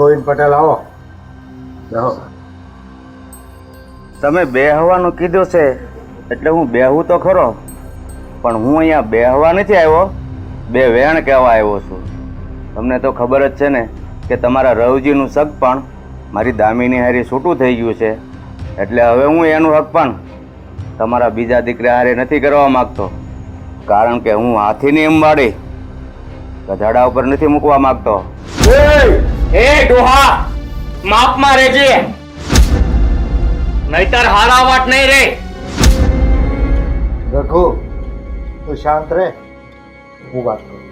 ગોવિંદ પટેલ આવો. તમે બેહવાનું કીધું છે એટલે હું બેહું તો ખરો પણ હું અહીંયા બેહવા નથી આવ્યો. બે વેણ કહેવા આવ્યો છું. તમને તો ખબર જ છે ને કે તમારા રવજીનું શક પણ મારી દામીની હારી છૂટું થઈ ગયું છે. એટલે હવે હું એનું હક પણ તમારા બીજા દીકરા હારે નથી કરવા માંગતો. કારણ કે હું હાથીની અંબાડી. ગધાડા ઉપર નથી મૂકવા માંગતો. એ ડોહા માપમાં રહેજે. નહીતર હારાવાટ નહીં રે. રઘુ તું શાંત રહે. હું વાત કરું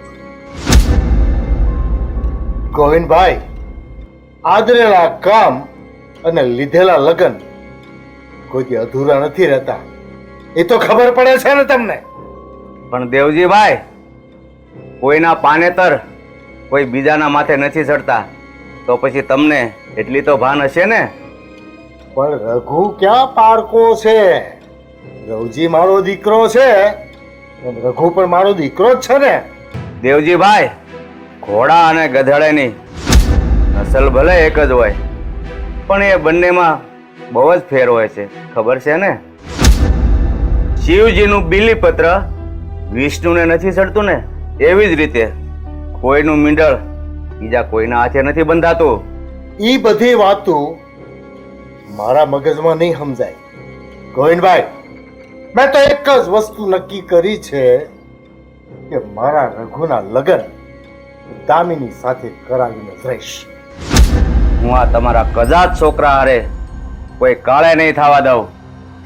ગોવિંદભાઈ આદરેલા કામ અને લીધેલા લગ્ન કોઈ અધૂરા નથી રહેતા. એ તો ખબર પડે છે ને તમને. પણ દેવજીભાઈ કોઈના પાનેતર કોઈ બીજાના માથે નથી ચડતા. તો પછી તમને એટલી તો ભાન હશે ને? પણ રઘુ ક્યાં પારકો છે? રવજી મારો દીકરો છે. રઘુ પણ મારો દીકરો જ છે ને? દેવજીભાઈ ઘોડા અને ગધેડાની નસલ ભલે એક જ હોય પણ એ બંનેમાં બહુ જ ફેર હોય છે. ખબર છે ને? શિવજીનું બીલીપત્ર વિષ્ણુને નથી ચડતું ને? એવી જ રીતે કોઈનું મીંડળ બીજા કોઈના હાથે નથી બંધાતું. એ બધી વાતો મારા મગજમાં નહીં સમજાય. ગોવિંદભાઈ મેં તો એક જ વસ્તુ નક્કી કરી છે કે મારા રઘુના લગ્ન દામિની સાથે કરાવીને રહીશ. હું આ તમારા કજાત છોકરા હારે કોઈ કાળે નહીં થવા દઉં.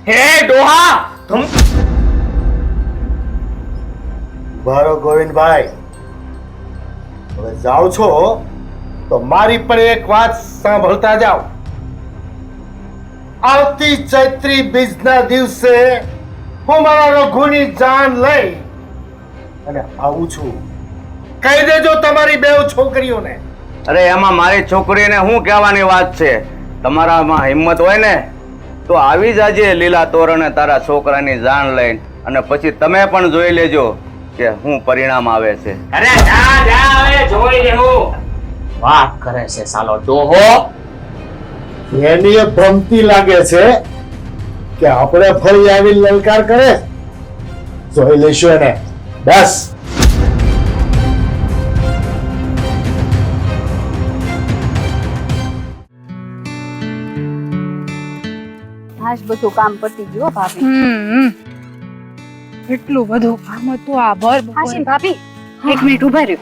હે ડોહા ભારો ગોવિંદભાઈ. હવે જાઓ છો, તો મારી પણ એક વાત સાંભળતા જાઓ. આવતી ચૈત્રી બીજના દિવસે હું મારા રઘુની જાન લઈ અને આવું છું. કહી દેજો તમારી બે છોકરીઓને. અરે, એમાં મારી છોકરીને શું કહેવાની વાત છે? તમારામાં હિંમત હોય ને, તો આવી જાજે લીલા તોરણે તારા છોકરાની જાણ લઈને અને પછી તમે પણ જોઈ લેજો કે શું પરિણામ આવે છે. અરે જા જા હવે જોઈ લેવું વાત કરે છે સાલો ડોહો એની એ ભ્રમતી લાગે છે કે આપણે ફરી આવી લલકાર કરે. જોઈ લઈશું એને. બસ. બધું કામ પતી ગયો ભાભી. એટલું બધું કામ હતું આ ભર હાશીન ભાભી એક મિનિટ ઊભા રહ્યો.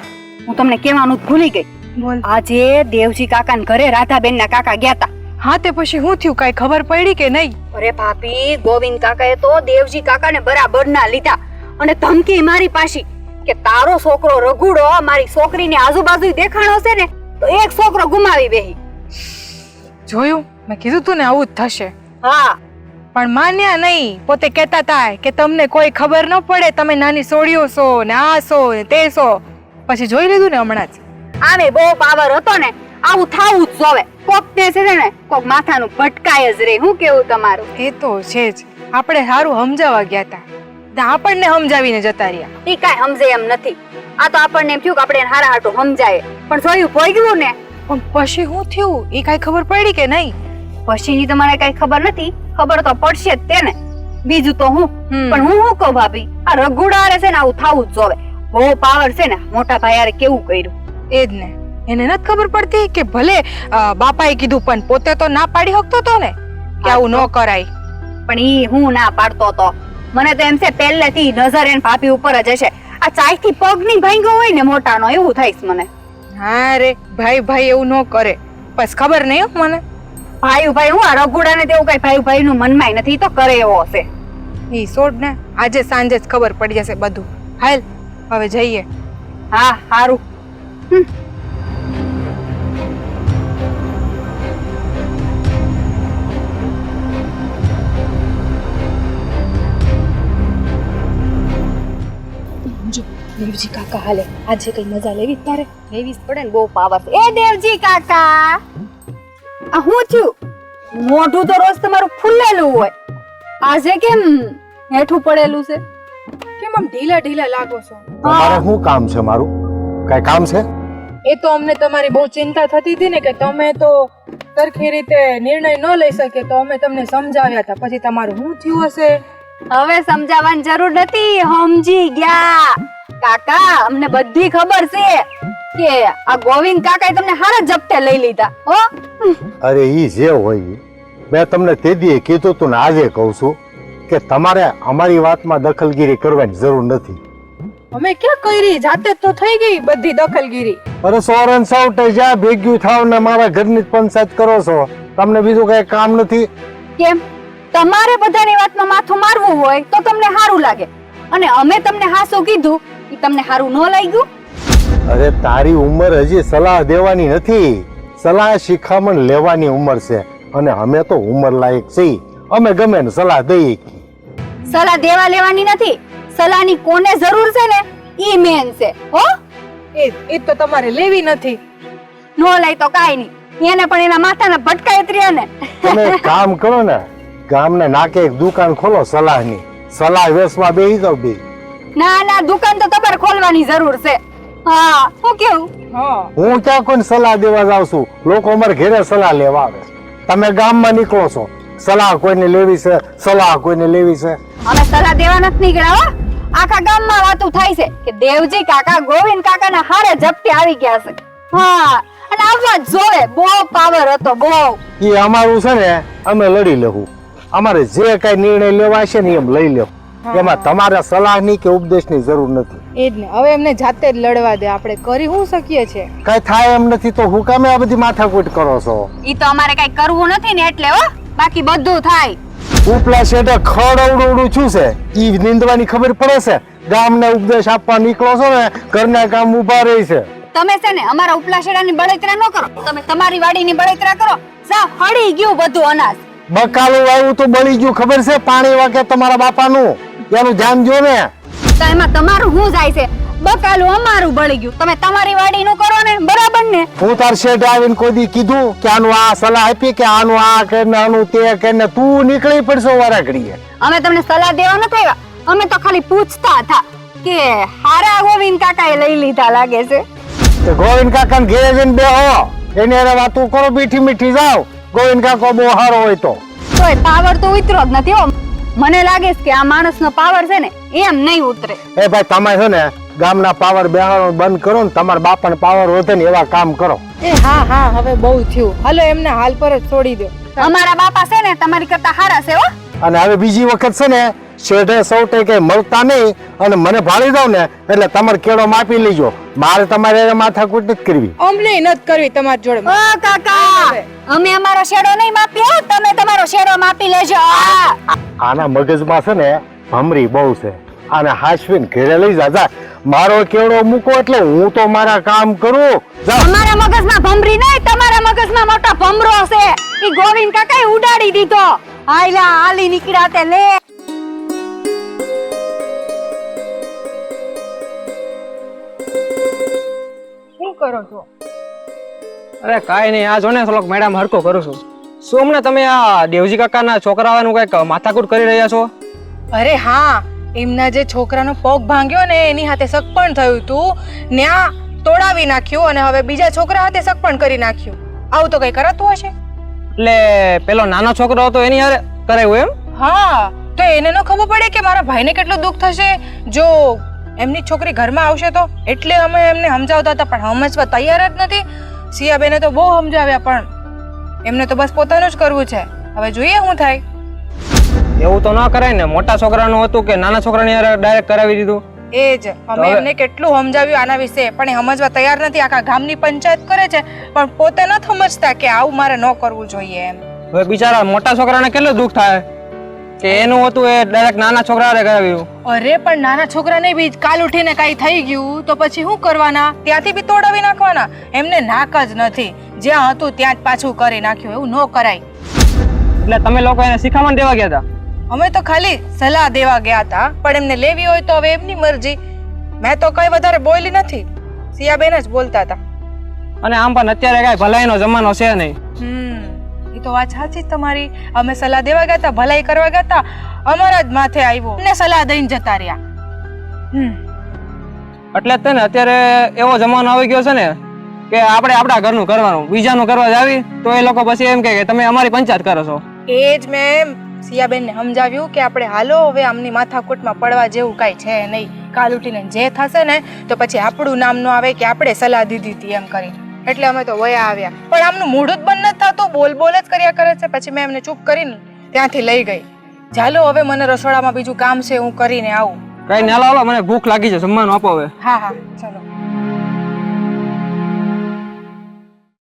હું તમને કહેવાનું જ ભૂલી ગઈ. બોલ. આજે દેવજી કાકાના ઘરે રાધાબેન ના કાકા ગયા હતા હા તે પછી હું થયું? કઈ ખબર પડી કે નહીં? અરે ભાભી ગોવિંદ કાકાએ તો દેવજી કાકાને બરાબર ના લીધા. અને ધમકી મારી પાછી કે તારો છોકરો રઘુડો મારી છોકરીની આજુબાજુ દેખાણો છે ને તો એક છોકરો ગુમાવી બેહી. જોયું? મેં કીધું તું ને આવું જ થશે. હા. પણ માન્યા નહીં. પોતે કહેતા હતા કે તમને કોઈ ખબર ન પડે તમે નાની સોળીઓ છો ને આ છો ને તે છો. પછી જોઈ લીધું ને હમણાં જ. આવે બહુ પાવર હતો ને આવું થાવું જ જોવે. કોક તે છે ને કોક માથાનું ભટકાય જ રે હું કેવું તમારું? એ તો છે જ. આપણે સારું સમજાવવા ગયા હતા આપણને સમજાવીને જતા રહ્યા. એ કાંઈ સમજે એમ નથી. આ તો આપણને એમ થયું કે આપણે હારા હાટું સમજાય પણ જોયું ભોગ્યું ને? પણ પછી શું થયું? એ કાંઈ ખબર પડી કે નહીં? પછીની તમારે કાંઈ કઈ ખબર નથી. ખબર તો પડશે જ તેને બીજું તો હું. પણ હું શું કહું ભાભી? આ રઘુડા છે ને આવું થવું જ જોવે. બહુ પાવર છે ને મોટા ભાઈ કેવું કર્યું? એ જ ને. એને નથી ખબર પડતી કે ભલે બાપાએ કીધું પણ પોતે તો ના પાડી શકતો તો ને? કે આવું ન કરાય. પણ ઈ હું ના પાડતો તો. મને તો એમ છે પહેલેથી નજર એને ભાભી ઉપર જ હશે. આ ચાયથી પગની ભાંગ્યો હોય ને મોટાનો એવું થાય મને. હા રે ભાઈ ભાઈ એવું ન કરે. બસ ખબર નહીં મને. ભાઈ ભાઈ હું આ રઘુડાને તેવું કઈ ભાઈ ભાઈ નું મનમાં નથી ઈ તો કરે એવો હશે. ઈ સોડ ને આજે સાંજે જ ખબર પડી જશે બધું. હાલ હવે જઈએ. હા હારું. જો દેવજી કાકા હાલે. આજે કઈ મજા લેવી જ તારે? લેવી જ પડે ને બહુ પાવર છે. એ દેવજી કાકા! આ હું થયું? મોઢું તો રોજ તમારું ફૂલેલું હોય. આજે કેમ હેઠું પડેલું છે? કેમ આમ ઢીલા ઢીલા લાગો છો? તમારે શું કામ છે મારું? કઈ કામ છે? એ તો અમને તમારી બહુ ચિંતા થતી હતી ને કે તમે તો સરખી રીતે નિર્ણય ન લઈ શકે તો અમે તમને સમજાવ્યા હતા. પછી તમારું શું થયું હશે? હવે સમજાવવાની જરૂર નથી. સમજી ગયા. કાકા અમને બધી ખબર છે કે આ ગોવિંદ કાકાએ તમને હારા જપ્તે લઈ લીધા હો? અરે ઈ જે હોય. મેં તમને તે દીએ કીધું તું ને આજે કહું છું કે તમારે અમારી વાતમાં દખલગીરી કરવાની જરૂર નથી. અમે ક્યાં કરી? જાતે જ તો થઈ ગઈ બધી દખલગીરી. અરે સોરન સાઉટે જા ભેગ્યું થાવ ને મારા ઘરની જ પંચાયત કરો છો. તમને બીજું કઈ કામ નથી? કેમ? તમારે બધાની વાતમાં માથું મારવું હોય તો તમને સારું લાગે. અને અમે તમને હાસું કીધું ઈ તમને સારું ન લાગ્યું? અરે તારી ઉંમર હજી સલાહ દેવાની નથી. સલાહ શિખામણ લેવાની ઉંમર છે અને અમે તો ઉંમર લાયક છીએ. અમે ગમે ને સલાહ દઈએ સલાહ દેવા લેવાની નથી. સલાહની કોને જરૂર છે ને ઈ મેન છે હો? એ એ તો તમારે લેવી નથી. નો લઈ તો કાઈ નહીં. એને પણ એના માથાના ભટકા રહ્યા ને. તમે કામ કરો ને ગામને નાકે એક દુકાન ખોલો સલાહની. સલાહ વેચવા બેહી જાવ બે. ના ના દુકાન તો તમારે ખોલવાની જરૂર છે. હા હું કેવું? હું. ક્યાં કોઈ સલાહ દેવા જાઉં છું? લોકો અમારે ઘરે સલાહ લેવા આવે તમે ગામમાં નીકળો છો. સલાહ કોઈને લેવી છે? સલાહ કોઈને લેવી છે? અમે સલાહ દેવા નથી નીકળ્યા હો. આખા ગામમાં વાતું થાય છે કે દેવજી કાકા ગોવિંદ કાકાના હારે જપ્તી આવી ગયા છે. હા અને આવવા જોવે બહુ પાવર હતો બહુ. એ અમારું છે ને અમે લડી લેવું. અમારે જે કઈ નિર્ણય લેવા છે ને એમ લઈ લેવું. એમાં તમારે સલાહની કે ઉપદેશની જરૂર નથી. એ જ ને. હવે એમને જાતે જ લડવા દે. આપણે કરી શું શકીએ છે? કઈ થાય એમ નથી તો હું કામે આ બધી માથાકૂટ કરો છો? ઈ તો અમારે કઈ કરવું નથી ને એટલે હો બાકી બધું થાય. ઉપલા શેઠે ખડ અવડું છું છે. ઈ નિંદવાની ખબર પડે છે? ગામને ઉપદેશ આપવા નીકળો છો ને ઘરના કામ ઊભા રહી છે. તમે છે ને અમારા ઉપલા શેડાની બળતરા ન કરો. તમે તમારી વાડીની બળતરા કરો. સા હળી ગયું બધું અનાજ. બકાલું આવ્યું તો બળી ગયું ખબર છે? પાણી વાકે તમારા બાપાનું. એનું ધ્યાન જો ને. તો એમાં તમારું શું જાય છે? બકાલું અમારું બળી ગયું. તમે તમારી વાડીનું કરો ને બરાબર ને? હું તાર શેઠ આવીને કોઈ દી કીધું કે આનું આ સલાહ આપી કે આનું આ કે ને આનું તે કે ને તું નીકળી પડશો વારા ઘડીએ અમે તમને સલાહ દેવા નથી આવ્યા. અમે તો ખાલી પૂછતા હતા કે હારા ગોવિંદ કાકાએ લઈ લીધા લાગે છે? તો ગોવિંદ કાકા ઘેર જઈને બેહો. એને વાતું કરો મીઠી મીઠી જાઓ. ગોવિંદ કાકો બહુ સારો હોય તો. તોય પાવર તો ઉતરો જ નથી હો. મને લાગે છે કે આ માણસનો પાવર છે ને એમ નહીં ઉતરે. એ ભાઈ તમે છે ને ગામના પાવર બેહાડો બંધ કરો ને તમારા બાપાને પાવર વધે ને એવા કામ કરો. એ હા હા હવે બહુ થયું. હાલો એમને હાલ પર જ છોડી દો. અમારા બાપા છે ને તમારી કરતા હારા છે હો. અને હવે બીજી વખત છે ને શેઠે સૌટે કંઈ મળતા નહીં અને મને ભાળી દઉં ને એટલે તમારે કેળો માપી લેજો. મારે તમારે માથાકૂટ નથી કરવી. અમને નથી કરવી તમારી જોડે. ઓ કાકા અમે અમારો શેડો નહીં માપ્યો તમે તમારો શેડો માપી લેજો આ. આના મગજમાં છે ને ભમરી બહુ છે. અને હાશવીન ઘરે લઈ જા. જા મારો કેળો મૂકો એટલે હું તો મારા કામ કરું. તમારા અમારા મગજમાં ભમરી નહીં તમારા મગજમાં મોટો ભમરો છે. ઈ ગોવિંદ કાકાએ ઉડાડી દીધો. હાયલા હાલી નીકળ્યા તે લે. શું કરો છો? અરે કાંઈ નહીં આ જો ને થોડોક મેડમ હરકો કરું છું. શું હમણાં તમે આ દેવજી કાકાના છોકરાઓનું કંઈક માથાકૂટ કરી રહ્યા છો? અરે હા એમના જે છોકરાનો પગ ભાંગ્યો ને એની હાથે સગપણ થયું હતું ન્યા તોડાવી નાખ્યું અને હવે બીજા છોકરા હાથે સગપણ કરી નાખ્યું. આવું તો કઈ કરાતું હશે? એટલે પેલો નાનો છોકરો હતો એની હારે કરાયું એમ? હા તો એને ન ખબર પડે કે મારા ભાઈને કેટલું દુઃખ થશે? જો એમની છોકરી ઘરમાં આવશે તો? એટલે અમે એમને સમજાવતા હતા પણ સમજવા તૈયાર જ નથી. સિયાબેને તો બહુ સમજાવ્યા પણ એમને તો બસ પોતાનું જ કરવું છે. હવે જોઈએ શું થાય. એવું તો ન કરાય ને. મોટા છોકરાનું હતું કે નાના છોકરાની હારે ડાયરેક્ટ કરાવી દીધું? એ જ. અમે એમને કેટલું સમજાવ્યું આના વિશે પણ એ સમજવા તૈયાર નથી. આખા ગામની પંચાયત કરે છે પણ પોતે ન સમજતા કે આવું મારે ન કરવું જોઈએ એમ. હવે બિચારા મોટા છોકરાને કેટલું દુઃખ થાય? કે એનું હતું એ ડાયરેક્ટ નાના છોકરાને કરાવ્યું. અરે પણ નાના છોકરાને બી કાલ ઉઠીને કાંઈ થઈ ગયું તો પછી શું કરવાના? ત્યાંથી બી તોડાવી નાખવાના? એમને નાક જ નથી. જ્યાં હતું ત્યાં જ પાછું કરી નાખ્યું એવું ન કરાય. એટલે તમે લોકો એને શિખામણ દેવા ગયા હતા? અમે તો ખાલી સલાહ દેવા ગયા હતા પણ એમને લેવી હોય તો હવે એમની મરજી. મેં તો કઈ વધારે બોલી નથી. સિયાબેન જ બોલતા હતા. અને આમ પણ અત્યારે કાંઈ ભલાઈનો જમાનો છે નહીં. હમ એ તો વાત સાચી જ તમારી. અમે સલાહ દેવા ગયા હતા ભલાઈ કરવા ગયા હતા. અમારા જ માથે આવ્યો. ને સલાહ દઈને જતા રહ્યા. હમ. એટલે જ ને અત્યારે એવો જમાનો આવી ગયો છે ને કે આપણે આપણા ઘરનું કરવાનું. બીજાનું કરવા જાવી તો એ લોકો પછી એમ કહે કે તમે અમારી પંચાયત કરો છો. એ જ મેં સિયાબેનને સમજાવ્યું કે આપણે હાલો હવે આમની માથાકૂટમાં પડવા જેવું કાંઈ છે નહીં. કાલ ઉઠીને જે થશે ને તો પછી આપણું નામ ન આવે કે આપણે સલાહ દીધી હતી એમ કરીને. એટલે અમે તો વયા આવ્યા. પણ આમનું મોઢું જ બંધ નથી થતું બોલ બોલ જ કર્યા કરે છે. પછી મેં એમને ચૂપ કરીને ત્યાંથી લઈ ગઈ. ચાલો હવે મને રસોડામાં બીજું કામ છે હું કરીને આવું. કઈ ના લાવો મને ભૂખ લાગી છે જમવાનું આપો હવે. હા હા ચલો.